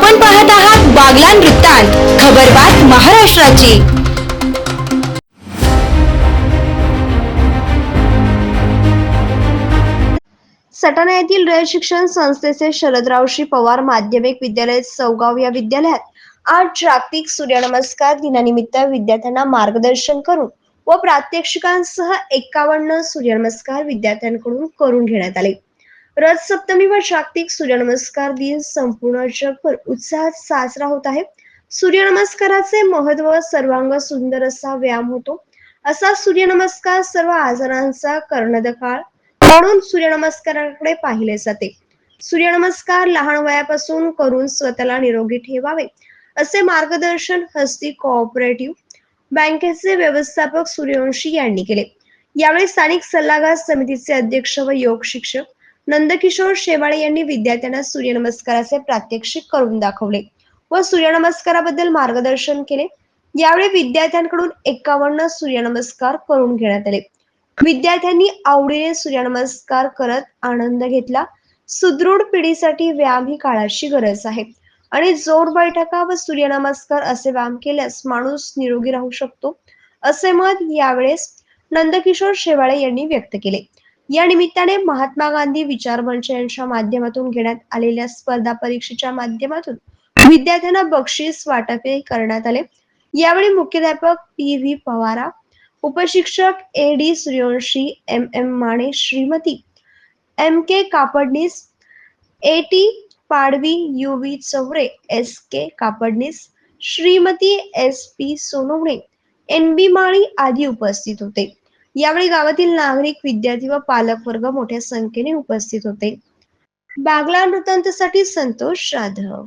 आपण पाहत आहात बागलान वृत्तांत खबरबात महाराष्ट्राची. सटाणा येथील रयत शिक्षण संस्थेचे शरदरावशी पवार माध्यमिक विद्यालय सौगाव या विद्यालयात आज जागतिक सूर्यनमस्कार दिनानिमित्त विद्यार्थ्यांना मार्गदर्शन करून व प्रात्यक्षिकांसह एकावन्न सूर्यनमस्कार विद्यार्थ्यांकडून करून घेण्यात आले. रथ सप्तमी व जागतिक सूर्यनमस्कार दिन संपूर्ण जगभर उत्साहात साजरा होत आहे. सूर्यनमस्काराचे महत्त्व सर्वांग सुंदर असा व्यायाम होतो. असा सूर्यनमस्कार सर्व आजारांचा कर्णदकाळ म्हणून सूर्यनमस्काराकडे पाहिले जाते. सूर्यनमस्कार लहान वयापासून करून स्वतःला निरोगी ठेवावे असे मार्गदर्शन हस्ती कोऑपरेटिव्ह बँकेचे व्यवस्थापक सूर्यवंशी यांनी केले. यावेळी स्थानिक सल्लागार समितीचे अध्यक्ष व योग शिक्षक नंदकिशोर शेवाळे यांनी विद्यार्थ्यांना सूर्यनमस्काराचे प्रात्यक्षिक करून दाखवले व सूर्यनमस्काराबद्दल मार्गदर्शन केले. यावेळी विद्यार्थ्यांकडून एकावन्न सूर्यनमस्कार करून घेण्यात आले. विद्यार्थ्यांनी आवडीने सूर्यनमस्कार करत आनंद घेतला. सुदृढ पिढीसाठी व्यायाम ही काळाची गरज आहे. आणि जोर बैठका व सूर्यनमस्कार असे व्यायाम केल्यास माणूस निरोगी राहू शकतो असे मत यावेळेस नंदकिशोर शेवाळे यांनी व्यक्त केले. या निमित्ताने महात्मा गांधी विचार मंच यांच्या माध्यमातून घेण्यात आलेल्या स्पर्धा परीक्षेच्या माध्यमातून विद्यार्थ्यांना बक्षीस वाटपे करण्यात आले. यावेळी मुख्याध्यापक P V Pawara उपशिक्षक A D Suryawanshi M M Mane Shrimati M K Kapadnis A T Padvi U V Chaure S K Kapadnis Shrimati S P Sonawane N B Mali आदी उपस्थित होते. यावेळी गावातील नागरिक विद्यार्थी व पालक वर्ग मोठ्या संख्येने उपस्थित होते. बागला वृत्तांतसाठी संतोष जाधव